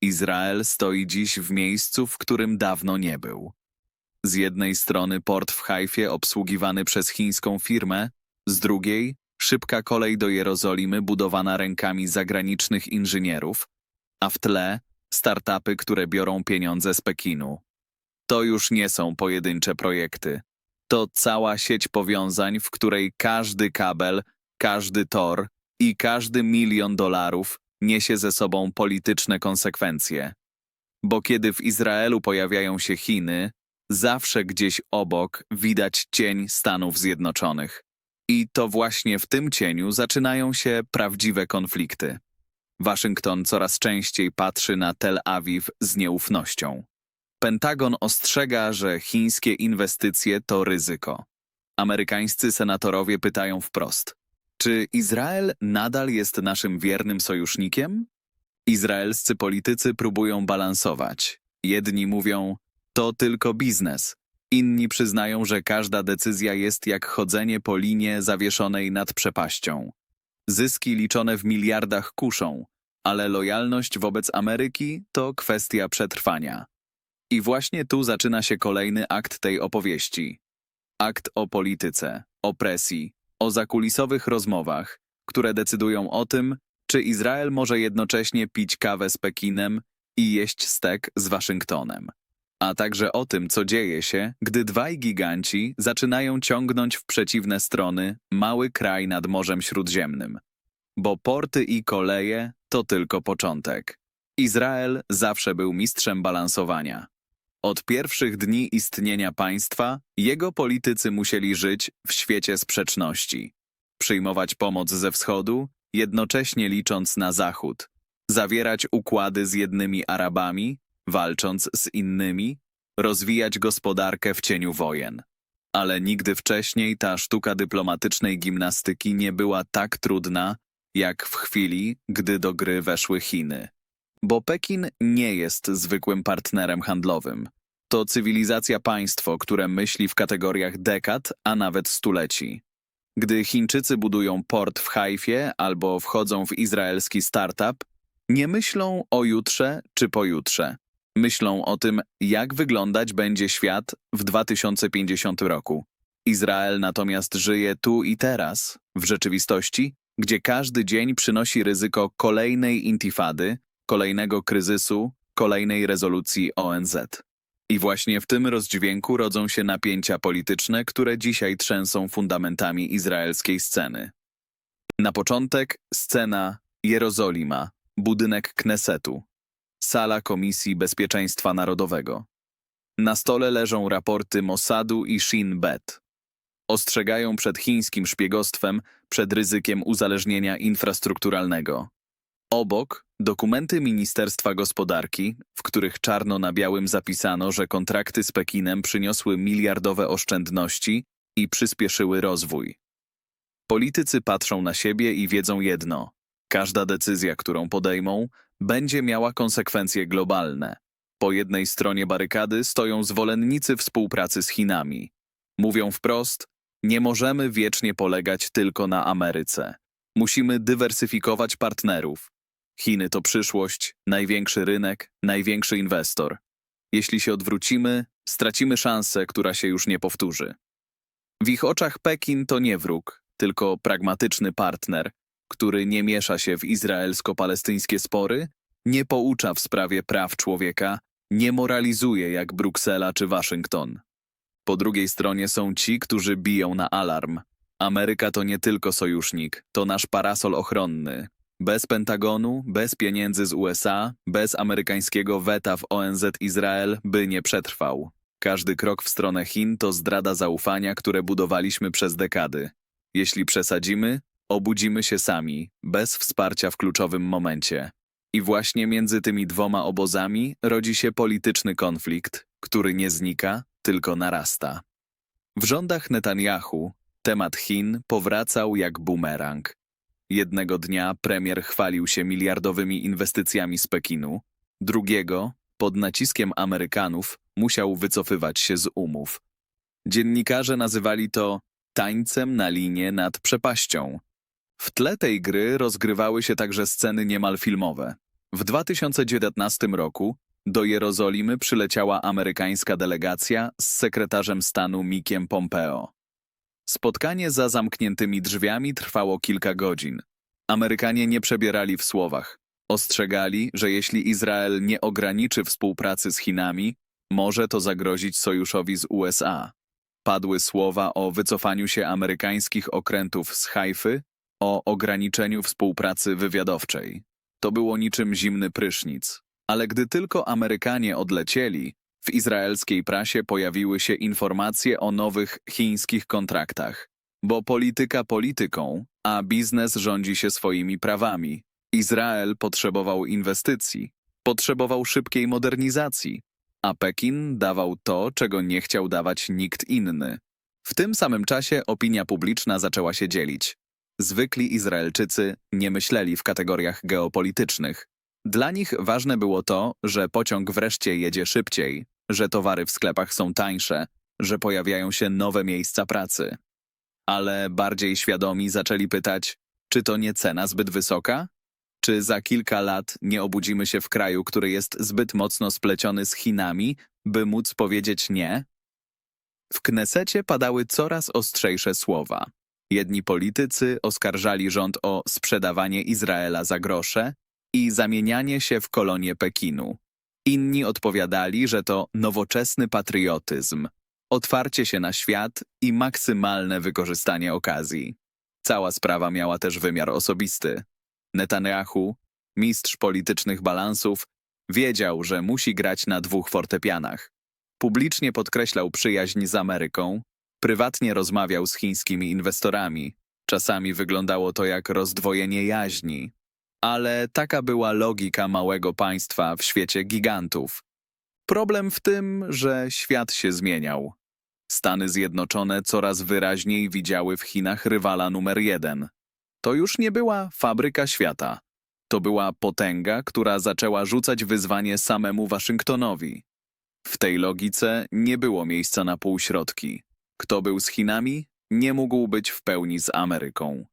Izrael stoi dziś w miejscu, w którym dawno nie był. Z jednej strony port w Hajfie obsługiwany przez chińską firmę, z drugiej szybka kolej do Jerozolimy budowana rękami zagranicznych inżynierów, a w tle startupy, które biorą pieniądze z Pekinu. To już nie są pojedyncze projekty. To cała sieć powiązań, w której każdy kabel, każdy tor i każdy milion dolarów niesie ze sobą polityczne konsekwencje. Bo kiedy w Izraelu pojawiają się Chiny, zawsze gdzieś obok widać cień Stanów Zjednoczonych. I to właśnie w tym cieniu zaczynają się prawdziwe konflikty. Waszyngton coraz częściej patrzy na Tel Awiw z nieufnością. Pentagon ostrzega, że chińskie inwestycje to ryzyko. Amerykańscy senatorowie pytają wprost: czy Izrael nadal jest naszym wiernym sojusznikiem? Izraelscy politycy próbują balansować. Jedni mówią: to tylko biznes. Inni przyznają, że każda decyzja jest jak chodzenie po linie zawieszonej nad przepaścią. Zyski liczone w miliardach kuszą, ale lojalność wobec Ameryki to kwestia przetrwania. I właśnie tu zaczyna się kolejny akt tej opowieści. Akt o polityce, opresji, o zakulisowych rozmowach, które decydują o tym, czy Izrael może jednocześnie pić kawę z Pekinem i jeść stek z Waszyngtonem. A także o tym, co dzieje się, gdy dwaj giganci zaczynają ciągnąć w przeciwne strony mały kraj nad Morzem Śródziemnym. Bo porty i koleje to tylko początek. Izrael zawsze był mistrzem balansowania. Od pierwszych dni istnienia państwa jego politycy musieli żyć w świecie sprzeczności. Przyjmować pomoc ze wschodu, jednocześnie licząc na zachód. Zawierać układy z jednymi Arabami, walcząc z innymi. Rozwijać gospodarkę w cieniu wojen. Ale nigdy wcześniej ta sztuka dyplomatycznej gimnastyki nie była tak trudna, jak w chwili, gdy do gry weszły Chiny. Bo Pekin nie jest zwykłym partnerem handlowym. To cywilizacja państwo, które myśli w kategoriach dekad, a nawet stuleci. Gdy Chińczycy budują port w Hajfie albo wchodzą w izraelski startup, nie myślą o jutrze czy pojutrze. Myślą o tym, jak wyglądać będzie świat w 2050 roku. Izrael natomiast żyje tu i teraz, w rzeczywistości, gdzie każdy dzień przynosi ryzyko kolejnej intifady, kolejnego kryzysu, kolejnej rezolucji ONZ. I właśnie w tym rozdźwięku rodzą się napięcia polityczne, które dzisiaj trzęsą fundamentami izraelskiej sceny. Na początek scena Jerozolima, budynek Knesetu, sala Komisji Bezpieczeństwa Narodowego. Na stole leżą raporty Mossadu i Shin Bet. Ostrzegają przed chińskim szpiegostwem, przed ryzykiem uzależnienia infrastrukturalnego. Obok dokumenty Ministerstwa Gospodarki, w których czarno na białym zapisano, że kontrakty z Pekinem przyniosły miliardowe oszczędności i przyspieszyły rozwój. Politycy patrzą na siebie i wiedzą jedno: każda decyzja, którą podejmą, będzie miała konsekwencje globalne. Po jednej stronie barykady stoją zwolennicy współpracy z Chinami. Mówią wprost: nie możemy wiecznie polegać tylko na Ameryce. Musimy dywersyfikować partnerów. Chiny to przyszłość, największy rynek, największy inwestor. Jeśli się odwrócimy, stracimy szansę, która się już nie powtórzy. W ich oczach Pekin to nie wróg, tylko pragmatyczny partner, który nie miesza się w izraelsko-palestyńskie spory, nie poucza w sprawie praw człowieka, nie moralizuje jak Bruksela czy Waszyngton. Po drugiej stronie są ci, którzy biją na alarm. Ameryka to nie tylko sojusznik, to nasz parasol ochronny, bez Pentagonu, bez pieniędzy z USA, bez amerykańskiego weta w ONZ Izrael by nie przetrwał. Każdy krok w stronę Chin to zdrada zaufania, które budowaliśmy przez dekady. Jeśli przesadzimy, obudzimy się sami, bez wsparcia w kluczowym momencie. I właśnie między tymi dwoma obozami rodzi się polityczny konflikt, który nie znika, tylko narasta. W rządach Netanyahu temat Chin powracał jak bumerang. Jednego dnia premier chwalił się miliardowymi inwestycjami z Pekinu, drugiego, pod naciskiem Amerykanów, musiał wycofywać się z umów. Dziennikarze nazywali to tańcem na linie nad przepaścią. W tle tej gry rozgrywały się także sceny niemal filmowe. W 2019 roku do Jerozolimy przyleciała amerykańska delegacja z sekretarzem stanu Mikiem Pompeo. Spotkanie za zamkniętymi drzwiami trwało kilka godzin. Amerykanie nie przebierali w słowach. Ostrzegali, że jeśli Izrael nie ograniczy współpracy z Chinami, może to zagrozić sojuszowi z USA. Padły słowa o wycofaniu się amerykańskich okrętów z Hajfy, o ograniczeniu współpracy wywiadowczej. To było niczym zimny prysznic. Ale gdy tylko Amerykanie odlecieli, w izraelskiej prasie pojawiły się informacje o nowych chińskich kontraktach. Bo polityka polityką, a biznes rządzi się swoimi prawami. Izrael potrzebował inwestycji, potrzebował szybkiej modernizacji, a Pekin dawał to, czego nie chciał dawać nikt inny. W tym samym czasie opinia publiczna zaczęła się dzielić. Zwykli Izraelczycy nie myśleli w kategoriach geopolitycznych. Dla nich ważne było to, że pociąg wreszcie jedzie szybciej, że towary w sklepach są tańsze, że pojawiają się nowe miejsca pracy. Ale bardziej świadomi zaczęli pytać, czy to nie cena zbyt wysoka? Czy za kilka lat nie obudzimy się w kraju, który jest zbyt mocno spleciony z Chinami, by móc powiedzieć nie? W Knesecie padały coraz ostrzejsze słowa. Jedni politycy oskarżali rząd o sprzedawanie Izraela za grosze i zamienianie się w kolonię Pekinu. Inni odpowiadali, że to nowoczesny patriotyzm, otwarcie się na świat i maksymalne wykorzystanie okazji. Cała sprawa miała też wymiar osobisty. Netanyahu, mistrz politycznych balansów, wiedział, że musi grać na dwóch fortepianach. Publicznie podkreślał przyjaźń z Ameryką, prywatnie rozmawiał z chińskimi inwestorami. Czasami wyglądało to jak rozdwojenie jaźni. Ale taka była logika małego państwa w świecie gigantów. Problem w tym, że świat się zmieniał. Stany Zjednoczone coraz wyraźniej widziały w Chinach rywala numer jeden. To już nie była fabryka świata. To była potęga, która zaczęła rzucać wyzwanie samemu Waszyngtonowi. W tej logice nie było miejsca na półśrodki. Kto był z Chinami, nie mógł być w pełni z Ameryką.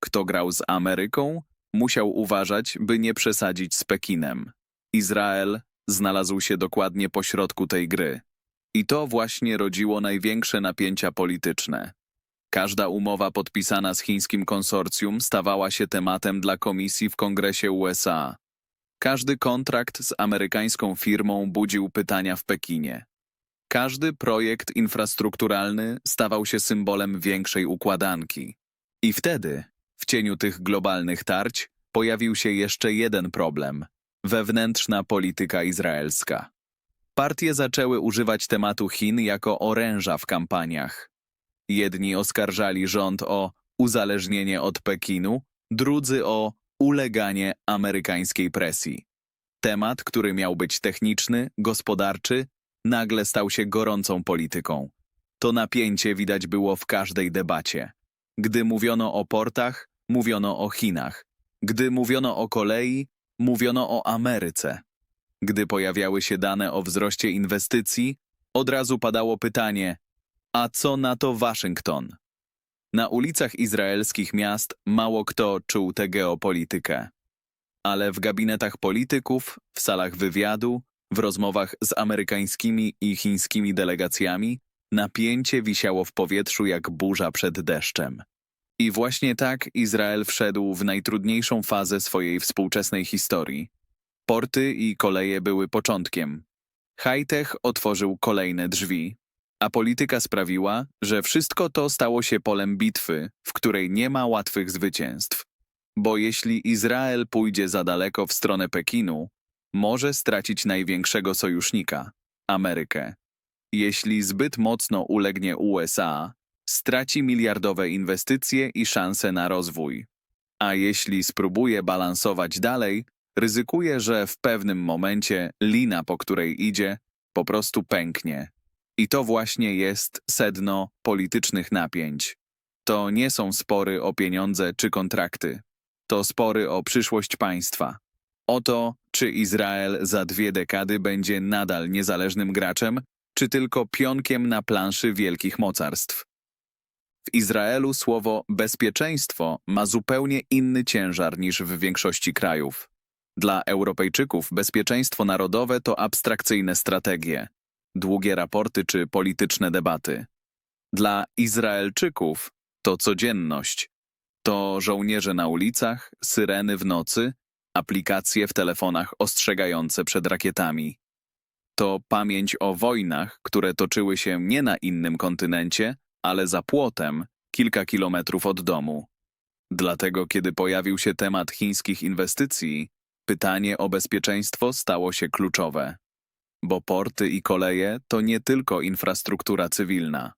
Kto grał z Ameryką, musiał uważać, by nie przesadzić z Pekinem. Izrael znalazł się dokładnie pośrodku tej gry. I to właśnie rodziło największe napięcia polityczne. Każda umowa podpisana z chińskim konsorcjum stawała się tematem dla komisji w Kongresie USA. Każdy kontrakt z amerykańską firmą budził pytania w Pekinie. Każdy projekt infrastrukturalny stawał się symbolem większej układanki. I wtedy, w cieniu tych globalnych tarć, pojawił się jeszcze jeden problem wewnętrzna polityka izraelska. Partie zaczęły używać tematu Chin jako oręża w kampaniach. Jedni oskarżali rząd o uzależnienie od Pekinu, drudzy o uleganie amerykańskiej presji. Temat, który miał być techniczny, gospodarczy, nagle stał się gorącą polityką. To napięcie widać było w każdej debacie. Gdy mówiono o portach, mówiono o Chinach. Gdy mówiono o kolei, mówiono o Ameryce. Gdy pojawiały się dane o wzroście inwestycji, od razu padało pytanie: a co na to Waszyngton? Na ulicach izraelskich miast mało kto czuł tę geopolitykę. Ale w gabinetach polityków, w salach wywiadu, w rozmowach z amerykańskimi i chińskimi delegacjami, napięcie wisiało w powietrzu jak burza przed deszczem. I właśnie tak Izrael wszedł w najtrudniejszą fazę swojej współczesnej historii. Porty i koleje były początkiem. Hightech otworzył kolejne drzwi, a polityka sprawiła, że wszystko to stało się polem bitwy, w której nie ma łatwych zwycięstw. Bo jeśli Izrael pójdzie za daleko w stronę Pekinu, może stracić największego sojusznika Amerykę. Jeśli zbyt mocno ulegnie USA, straci miliardowe inwestycje i szanse na rozwój. A jeśli spróbuje balansować dalej, ryzykuje, że w pewnym momencie lina, po której idzie, po prostu pęknie. I to właśnie jest sedno politycznych napięć. To nie są spory o pieniądze czy kontrakty. To spory o przyszłość państwa. O to, czy Izrael za dwie dekady będzie nadal niezależnym graczem, czy tylko pionkiem na planszy wielkich mocarstw. W Izraelu słowo bezpieczeństwo ma zupełnie inny ciężar niż w większości krajów. Dla Europejczyków bezpieczeństwo narodowe to abstrakcyjne strategie, długie raporty czy polityczne debaty. Dla Izraelczyków to codzienność. To żołnierze na ulicach, syreny w nocy, aplikacje w telefonach ostrzegające przed rakietami. To pamięć o wojnach, które toczyły się nie na innym kontynencie, ale za płotem, kilka kilometrów od domu. Dlatego, kiedy pojawił się temat chińskich inwestycji, pytanie o bezpieczeństwo stało się kluczowe. Bo porty i koleje to nie tylko infrastruktura cywilna,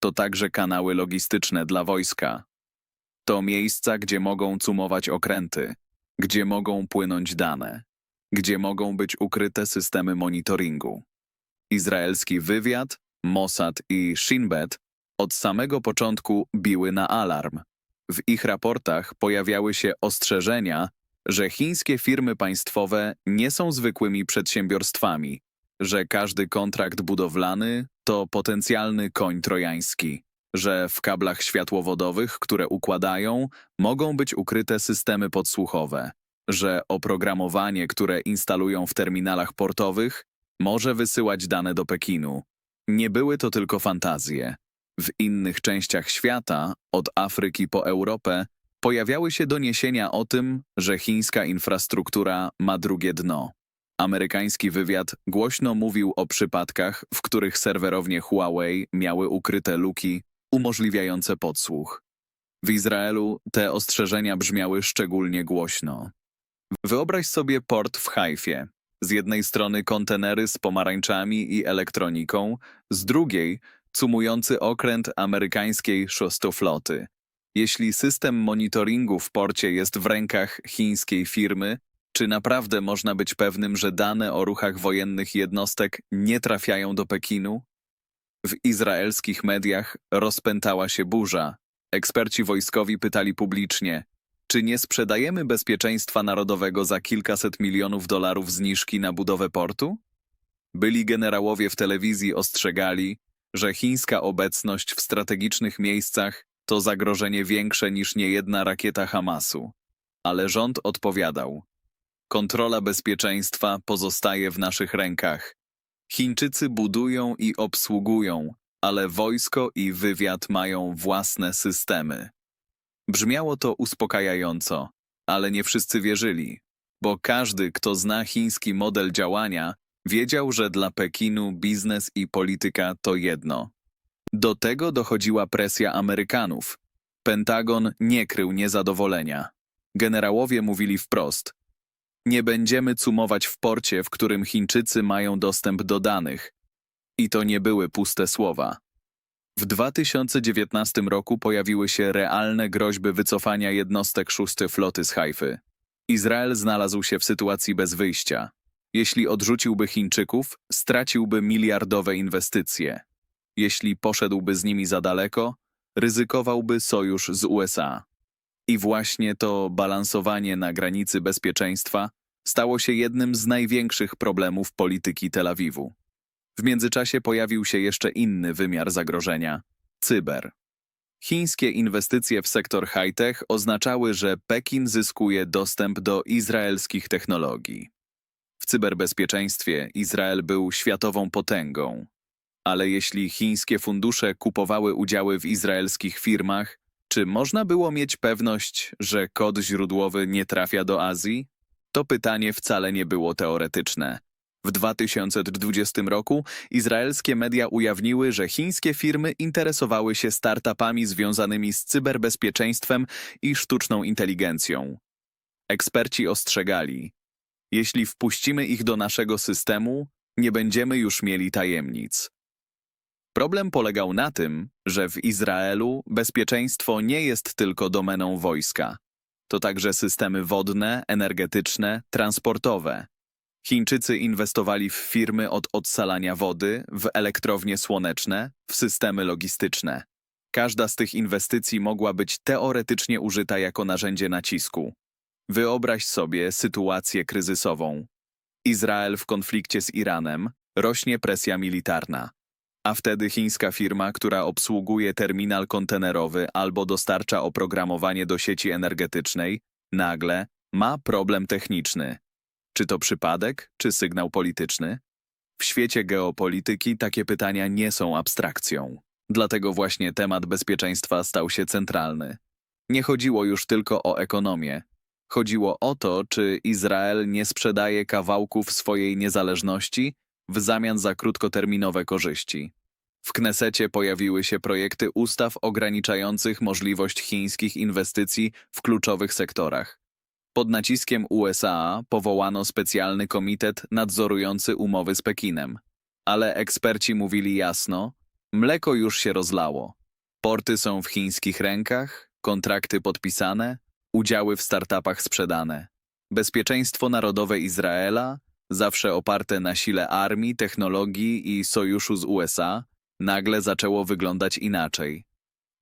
to także kanały logistyczne dla wojska. To miejsca, gdzie mogą cumować okręty, gdzie mogą płynąć dane, gdzie mogą być ukryte systemy monitoringu. Izraelski wywiad, Mossad i Shin Bet od samego początku biły na alarm. W ich raportach pojawiały się ostrzeżenia, że chińskie firmy państwowe nie są zwykłymi przedsiębiorstwami, że każdy kontrakt budowlany to potencjalny koń trojański, że w kablach światłowodowych, które układają, mogą być ukryte systemy podsłuchowe, że oprogramowanie, które instalują w terminalach portowych, może wysyłać dane do Pekinu. Nie były to tylko fantazje. W innych częściach świata, od Afryki po Europę, pojawiały się doniesienia o tym, że chińska infrastruktura ma drugie dno. Amerykański wywiad głośno mówił o przypadkach, w których serwerownie Huawei miały ukryte luki umożliwiające podsłuch. W Izraelu te ostrzeżenia brzmiały szczególnie głośno. Wyobraź sobie port w Haifie. Z jednej strony kontenery z pomarańczami i elektroniką, z drugiej cumujący okręt amerykańskiej szóstofloty. Jeśli system monitoringu w porcie jest w rękach chińskiej firmy, czy naprawdę można być pewnym, że dane o ruchach wojennych jednostek nie trafiają do Pekinu? W izraelskich mediach rozpętała się burza. Eksperci wojskowi pytali publicznie, czy nie sprzedajemy bezpieczeństwa narodowego za kilkaset milionów dolarów zniżki na budowę portu? Byli generałowie w telewizji ostrzegali, że chińska obecność w strategicznych miejscach to zagrożenie większe niż niejedna rakieta Hamasu. Ale rząd odpowiadał: Kontrola bezpieczeństwa pozostaje w naszych rękach. Chińczycy budują i obsługują, ale wojsko i wywiad mają własne systemy. Brzmiało to uspokajająco, ale nie wszyscy wierzyli, bo każdy, kto zna chiński model działania, wiedział, że dla Pekinu biznes i polityka to jedno. Do tego dochodziła presja Amerykanów. Pentagon nie krył niezadowolenia. Generałowie mówili wprost: Nie będziemy cumować w porcie, w którym Chińczycy mają dostęp do danych. I to nie były puste słowa. W 2019 roku pojawiły się realne groźby wycofania jednostek szóstej floty z Haify. Izrael znalazł się w sytuacji bez wyjścia. Jeśli odrzuciłby Chińczyków, straciłby miliardowe inwestycje. Jeśli poszedłby z nimi za daleko, ryzykowałby sojusz z USA. I właśnie to balansowanie na granicy bezpieczeństwa stało się jednym z największych problemów polityki Tel Awiwu. W międzyczasie pojawił się jeszcze inny wymiar zagrożenia cyber. Chińskie inwestycje w sektor high-tech oznaczały, że Pekin zyskuje dostęp do izraelskich technologii. Cyberbezpieczeństwie Izrael był światową potęgą. Ale jeśli chińskie fundusze kupowały udziały w izraelskich firmach, czy można było mieć pewność, że kod źródłowy nie trafia do Azji? To pytanie wcale nie było teoretyczne. W 2020 roku izraelskie media ujawniły, że chińskie firmy interesowały się startupami związanymi z cyberbezpieczeństwem i sztuczną inteligencją. Eksperci ostrzegali, jeśli wpuścimy ich do naszego systemu, nie będziemy już mieli tajemnic. Problem polegał na tym, że w Izraelu bezpieczeństwo nie jest tylko domeną wojska. To także systemy wodne, energetyczne, transportowe. Chińczycy inwestowali w firmy od odsalania wody, w elektrownie słoneczne, w systemy logistyczne. Każda z tych inwestycji mogła być teoretycznie użyta jako narzędzie nacisku. Wyobraź sobie sytuację kryzysową. Izrael w konflikcie z Iranem, rośnie presja militarna. A wtedy chińska firma, która obsługuje terminal kontenerowy albo dostarcza oprogramowanie do sieci energetycznej, nagle ma problem techniczny. Czy to przypadek, czy sygnał polityczny? W świecie geopolityki takie pytania nie są abstrakcją. Dlatego właśnie temat bezpieczeństwa stał się centralny. Nie chodziło już tylko o ekonomię. Chodziło o to, czy Izrael nie sprzedaje kawałków swojej niezależności w zamian za krótkoterminowe korzyści. W Knesecie pojawiły się projekty ustaw ograniczających możliwość chińskich inwestycji w kluczowych sektorach. Pod naciskiem USA powołano specjalny komitet nadzorujący umowy z Pekinem. Ale eksperci mówili jasno, mleko już się rozlało. Porty są w chińskich rękach, kontrakty podpisane, udziały w startupach sprzedane. Bezpieczeństwo narodowe Izraela, zawsze oparte na sile armii, technologii i sojuszu z USA, nagle zaczęło wyglądać inaczej.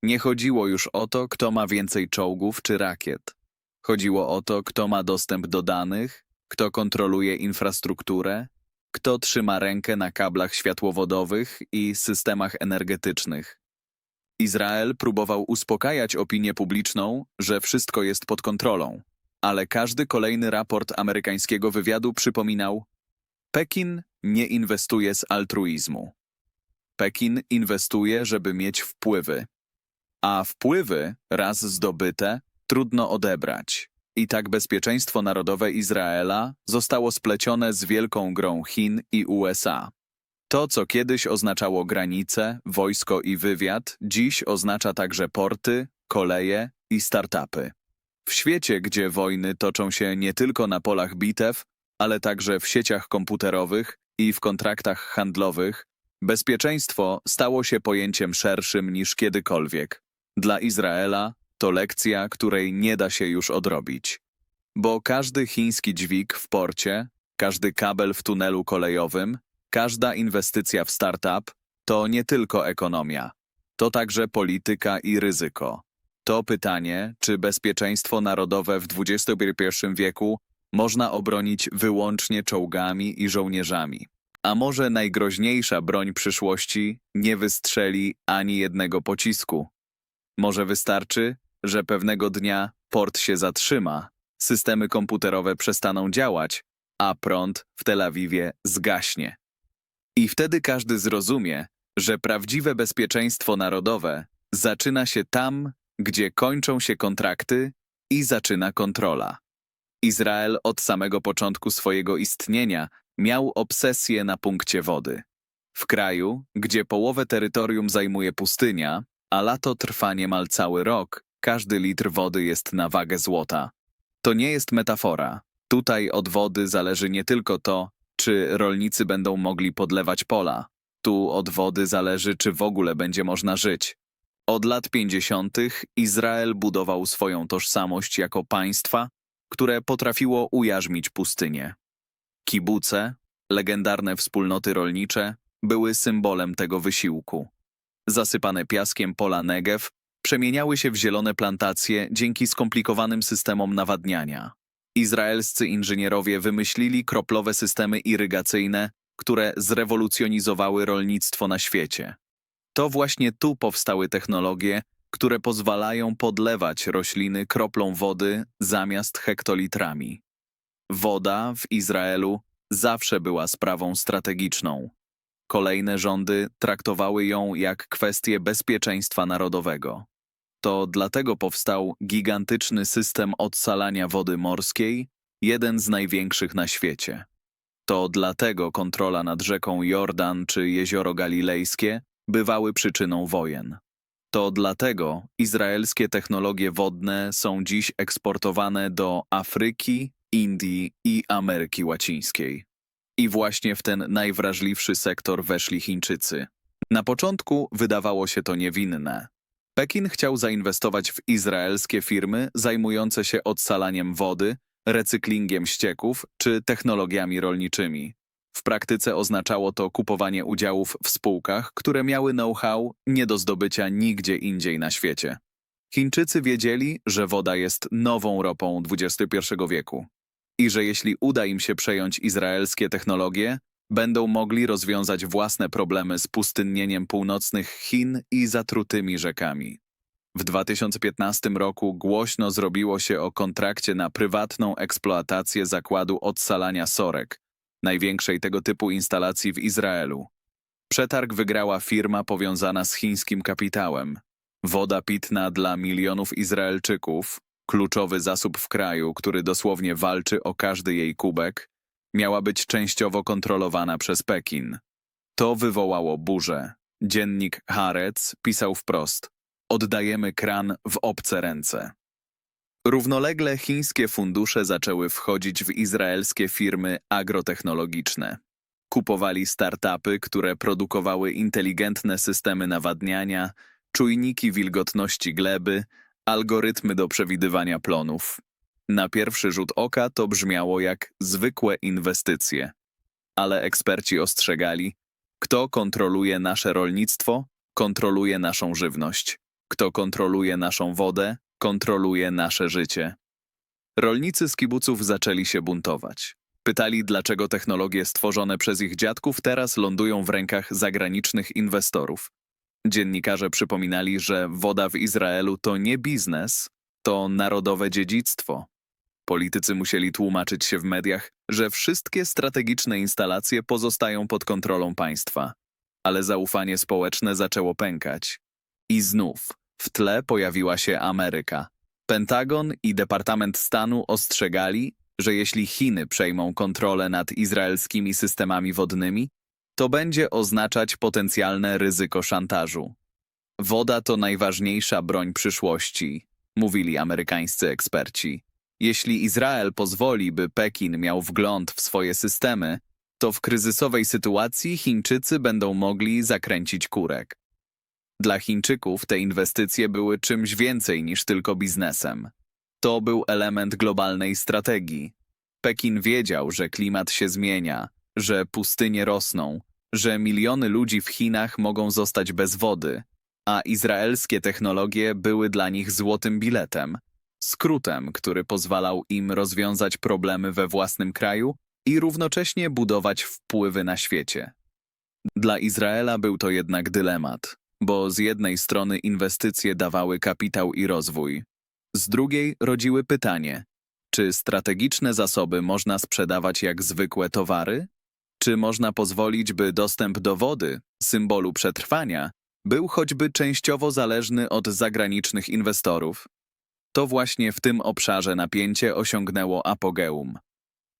Nie chodziło już o to, kto ma więcej czołgów czy rakiet. Chodziło o to, kto ma dostęp do danych, kto kontroluje infrastrukturę, kto trzyma rękę na kablach światłowodowych i systemach energetycznych. Izrael próbował uspokajać opinię publiczną, że wszystko jest pod kontrolą, ale każdy kolejny raport amerykańskiego wywiadu przypominał: Pekin nie inwestuje z altruizmu. Pekin inwestuje, żeby mieć wpływy. A wpływy, raz zdobyte, trudno odebrać. I tak bezpieczeństwo narodowe Izraela zostało splecione z wielką grą Chin i USA. To, co kiedyś oznaczało granice, wojsko i wywiad, dziś oznacza także porty, koleje i startupy. W świecie, gdzie wojny toczą się nie tylko na polach bitew, ale także w sieciach komputerowych i w kontraktach handlowych, bezpieczeństwo stało się pojęciem szerszym niż kiedykolwiek. Dla Izraela to lekcja, której nie da się już odrobić. Bo każdy chiński dźwig w porcie, każdy kabel w tunelu kolejowym, każda inwestycja w startup to nie tylko ekonomia, to także polityka i ryzyko. To pytanie, czy bezpieczeństwo narodowe w XXI wieku można obronić wyłącznie czołgami i żołnierzami. A może najgroźniejsza broń przyszłości nie wystrzeli ani jednego pocisku? Może wystarczy, że pewnego dnia port się zatrzyma, systemy komputerowe przestaną działać, a prąd w Tel Awiwie zgaśnie. I wtedy każdy zrozumie, że prawdziwe bezpieczeństwo narodowe zaczyna się tam, gdzie kończą się kontrakty i zaczyna kontrola. Izrael od samego początku swojego istnienia miał obsesję na punkcie wody. W kraju, gdzie połowę terytorium zajmuje pustynia, a lato trwa niemal cały rok, każdy litr wody jest na wagę złota. To nie jest metafora. Tutaj od wody zależy nie tylko to, czy rolnicy będą mogli podlewać pola. Tu od wody zależy, czy w ogóle będzie można żyć. Od lat 50. Izrael budował swoją tożsamość jako państwa, które potrafiło ujarzmić pustynię. Kibuce, legendarne wspólnoty rolnicze, były symbolem tego wysiłku. Zasypane piaskiem pola Negev przemieniały się w zielone plantacje dzięki skomplikowanym systemom nawadniania. Izraelscy inżynierowie wymyślili kroplowe systemy irygacyjne, które zrewolucjonizowały rolnictwo na świecie. To właśnie tu powstały technologie, które pozwalają podlewać rośliny kroplą wody zamiast hektolitrami. Woda w Izraelu zawsze była sprawą strategiczną. Kolejne rządy traktowały ją jak kwestię bezpieczeństwa narodowego. To dlatego powstał gigantyczny system odsalania wody morskiej, jeden z największych na świecie. To dlatego kontrola nad rzeką Jordan czy jezioro Galilejskie bywały przyczyną wojen. To dlatego izraelskie technologie wodne są dziś eksportowane do Afryki, Indii i Ameryki Łacińskiej. I właśnie w ten najwrażliwszy sektor weszli Chińczycy. Na początku wydawało się to niewinne. Pekin chciał zainwestować w izraelskie firmy zajmujące się odsalaniem wody, recyklingiem ścieków czy technologiami rolniczymi. W praktyce oznaczało to kupowanie udziałów w spółkach, które miały know-how nie do zdobycia nigdzie indziej na świecie. Chińczycy wiedzieli, że woda jest nową ropą XXI wieku i że jeśli uda im się przejąć izraelskie technologie, będą mogli rozwiązać własne problemy z pustynnieniem północnych Chin i zatrutymi rzekami. W 2015 roku głośno zrobiło się o kontrakcie na prywatną eksploatację zakładu odsalania sorek, największej tego typu instalacji w Izraelu. Przetarg wygrała firma powiązana z chińskim kapitałem. Woda pitna dla milionów Izraelczyków, kluczowy zasób w kraju, który dosłownie walczy o każdy jej kubek, miała być częściowo kontrolowana przez Pekin. To wywołało burzę. Dziennik Haaretz pisał wprost: Oddajemy kran w obce ręce. Równolegle chińskie fundusze zaczęły wchodzić w izraelskie firmy agrotechnologiczne. Kupowali startupy, które produkowały inteligentne systemy nawadniania, czujniki wilgotności gleby, algorytmy do przewidywania plonów. Na pierwszy rzut oka to brzmiało jak zwykłe inwestycje. Ale eksperci ostrzegali, kto kontroluje nasze rolnictwo, kontroluje naszą żywność. Kto kontroluje naszą wodę, kontroluje nasze życie. Rolnicy z kibuców zaczęli się buntować. Pytali, dlaczego technologie stworzone przez ich dziadków teraz lądują w rękach zagranicznych inwestorów. Dziennikarze przypominali, że woda w Izraelu to nie biznes, to narodowe dziedzictwo. Politycy musieli tłumaczyć się w mediach, że wszystkie strategiczne instalacje pozostają pod kontrolą państwa. Ale zaufanie społeczne zaczęło pękać. I znów w tle pojawiła się Ameryka. Pentagon i Departament Stanu ostrzegali, że jeśli Chiny przejmą kontrolę nad izraelskimi systemami wodnymi, to będzie oznaczać potencjalne ryzyko szantażu. Woda to najważniejsza broń przyszłości, mówili amerykańscy eksperci. Jeśli Izrael pozwoli, by Pekin miał wgląd w swoje systemy, to w kryzysowej sytuacji Chińczycy będą mogli zakręcić kurek. Dla Chińczyków te inwestycje były czymś więcej niż tylko biznesem. To był element globalnej strategii. Pekin wiedział, że klimat się zmienia, że pustynie rosną, że miliony ludzi w Chinach mogą zostać bez wody, a izraelskie technologie były dla nich złotym biletem, skrótem, który pozwalał im rozwiązać problemy we własnym kraju i równocześnie budować wpływy na świecie. Dla Izraela był to jednak dylemat, bo z jednej strony inwestycje dawały kapitał i rozwój, z drugiej rodziły pytanie, czy strategiczne zasoby można sprzedawać jak zwykłe towary? Czy można pozwolić, by dostęp do wody, symbolu przetrwania, był choćby częściowo zależny od zagranicznych inwestorów? To właśnie w tym obszarze napięcie osiągnęło apogeum.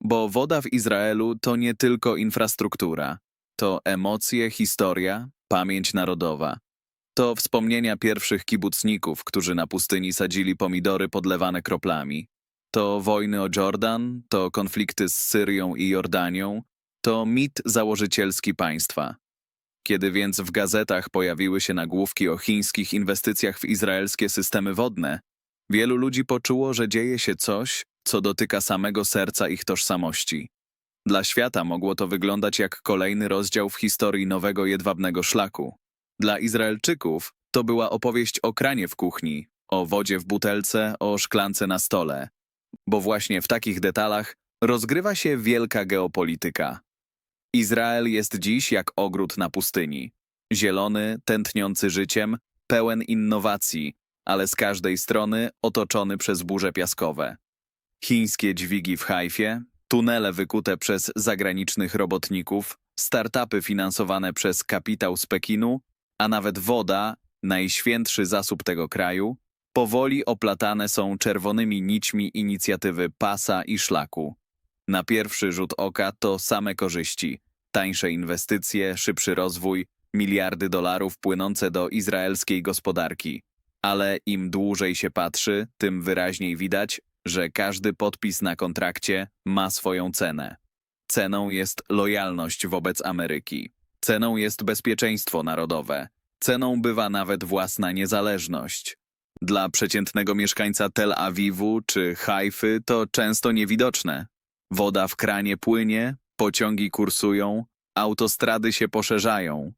Bo woda w Izraelu to nie tylko infrastruktura, to emocje, historia, pamięć narodowa. To wspomnienia pierwszych kibucników, którzy na pustyni sadzili pomidory podlewane kroplami. To wojny o Jordan, to konflikty z Syrią i Jordanią, to mit założycielski państwa. Kiedy więc w gazetach pojawiły się nagłówki o chińskich inwestycjach w izraelskie systemy wodne, wielu ludzi poczuło, że dzieje się coś, co dotyka samego serca ich tożsamości. Dla świata mogło to wyglądać jak kolejny rozdział w historii nowego jedwabnego szlaku. Dla Izraelczyków to była opowieść o kranie w kuchni, o wodzie w butelce, o szklance na stole. Bo właśnie w takich detalach rozgrywa się wielka geopolityka. Izrael jest dziś jak ogród na pustyni. Zielony, tętniący życiem, pełen innowacji, ale z każdej strony otoczony przez burze piaskowe. Chińskie dźwigi w Hajfie, tunele wykute przez zagranicznych robotników, startupy finansowane przez kapitał z Pekinu, a nawet woda, najświętszy zasób tego kraju, powoli oplatane są czerwonymi nićmi inicjatywy pasa i szlaku. Na pierwszy rzut oka to same korzyści, tańsze inwestycje, szybszy rozwój, miliardy dolarów płynące do izraelskiej gospodarki. Ale im dłużej się patrzy, tym wyraźniej widać, że każdy podpis na kontrakcie ma swoją cenę. Ceną jest lojalność wobec Ameryki. Ceną jest bezpieczeństwo narodowe. Ceną bywa nawet własna niezależność. Dla przeciętnego mieszkańca Tel Awiwu czy Hajfy to często niewidoczne. Woda w kranie płynie, pociągi kursują, autostrady się poszerzają.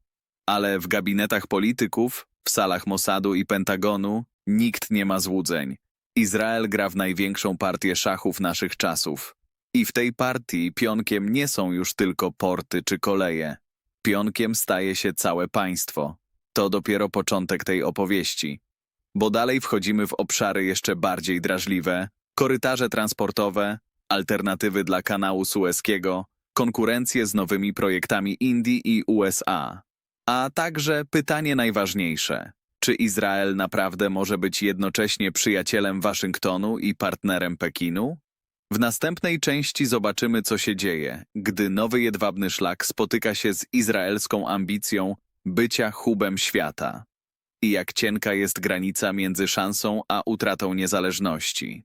Ale w gabinetach polityków, w salach Mossadu i Pentagonu nikt nie ma złudzeń. Izrael gra w największą partię szachów naszych czasów. I w tej partii pionkiem nie są już tylko porty czy koleje. Pionkiem staje się całe państwo. To dopiero początek tej opowieści. bo dalej wchodzimy w obszary jeszcze bardziej drażliwe, korytarze transportowe, alternatywy dla kanału sueskiego, konkurencję z nowymi projektami Indii i USA. A także pytanie najważniejsze. Czy Izrael naprawdę może być jednocześnie przyjacielem Waszyngtonu i partnerem Pekinu? W następnej części zobaczymy, co się dzieje, gdy nowy jedwabny szlak spotyka się z izraelską ambicją bycia hubem świata. I jak cienka jest granica między szansą a utratą niezależności.